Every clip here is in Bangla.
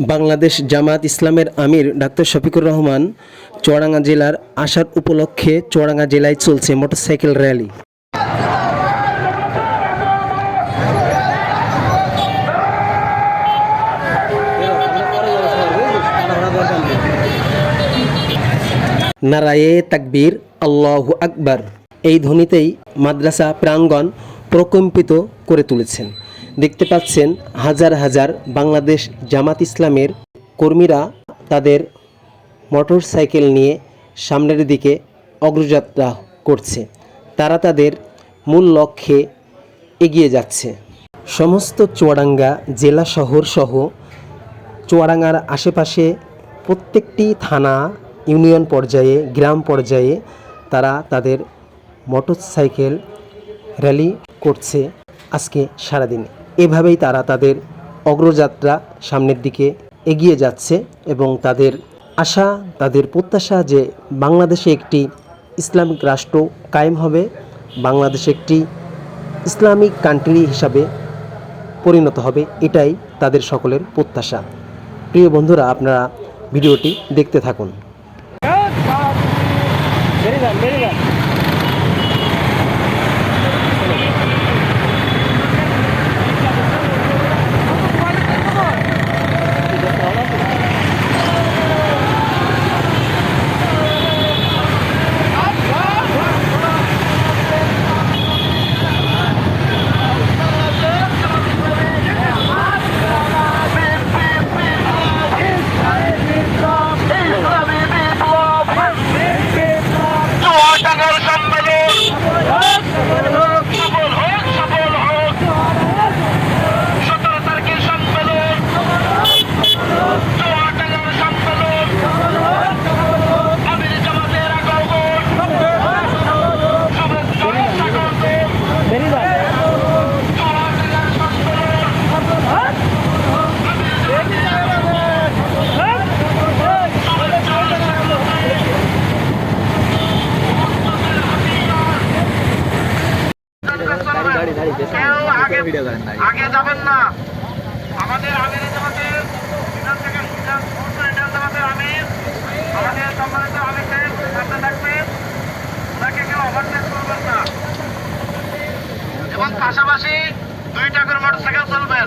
বাংলাদেশ জামাত ইসলামের আমির ডাক্তার শফিকুর রহমান, চুয়াডাঙ্গা জেলার আসার উপলক্ষে চুয়াডাঙ্গা জেলায় চলছে মোটরসাইকেল র্যালি। নারায়ে তাকবীর, আল্লাহ আকবার। এই ধ্বনিতেই মাদ্রাসা প্রাঙ্গণ প্রকম্পিত করে তুলেছেন। দেখতে পাচ্ছেন হাজার হাজার বাংলাদেশ জামাত ইসলামের কর্মীরা তাদের মোটর সাইকেল নিয়ে সামনের দিকে অগ্রযাত্রা করছে। তারা তাদের মূল লক্ষ্যে এগিয়ে যাচ্ছে। সমস্ত চুয়াডাঙ্গা জেলা শহর সহ চুয়াডাঙ্গার আশেপাশে প্রত্যেকটি থানা, ইউনিয়ন পর্যায়ে, গ্রাম পর্যায়ে তারা তাদের মোটরসাইকেল র্যালি করছে আজকে সারাদিন। এভাবেই তারা তাদের অগ্রযাত্রা সামনের দিকে এগিয়ে যাচ্ছে এবং তাদের আশা, তাদের প্রত্যাশা যে বাংলাদেশে একটি ইসলামিক রাষ্ট্র কায়েম হবে, বাংলাদেশ একটি ইসলামিক কান্ট্রি হিসাবে পরিণত হবে, এটাই তাদের সকলের প্রত্যাশা। প্রিয় বন্ধুরা, আপনারা ভিডিওটি দেখতে থাকুন। কেউ আগে আগে যাবেন না। আমাদের আমির জামাতের বিধান থেকে সিদ্ধান্ত ইন্ডিয়ান জামাতের আমির। আমাদের সম্মানিত আমির সাহেব সামনে থাকবেন ওনাকে কেউ ওভারটেক করবেন না। এবং পাশাপাশি দুইটা করে মোটরসাইকেল চলবেন।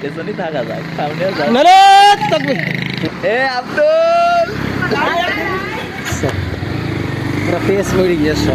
পেছনই থাকা যায় সামনে এ আব্দুল! পুরো ফেস মরে গিয়েছে।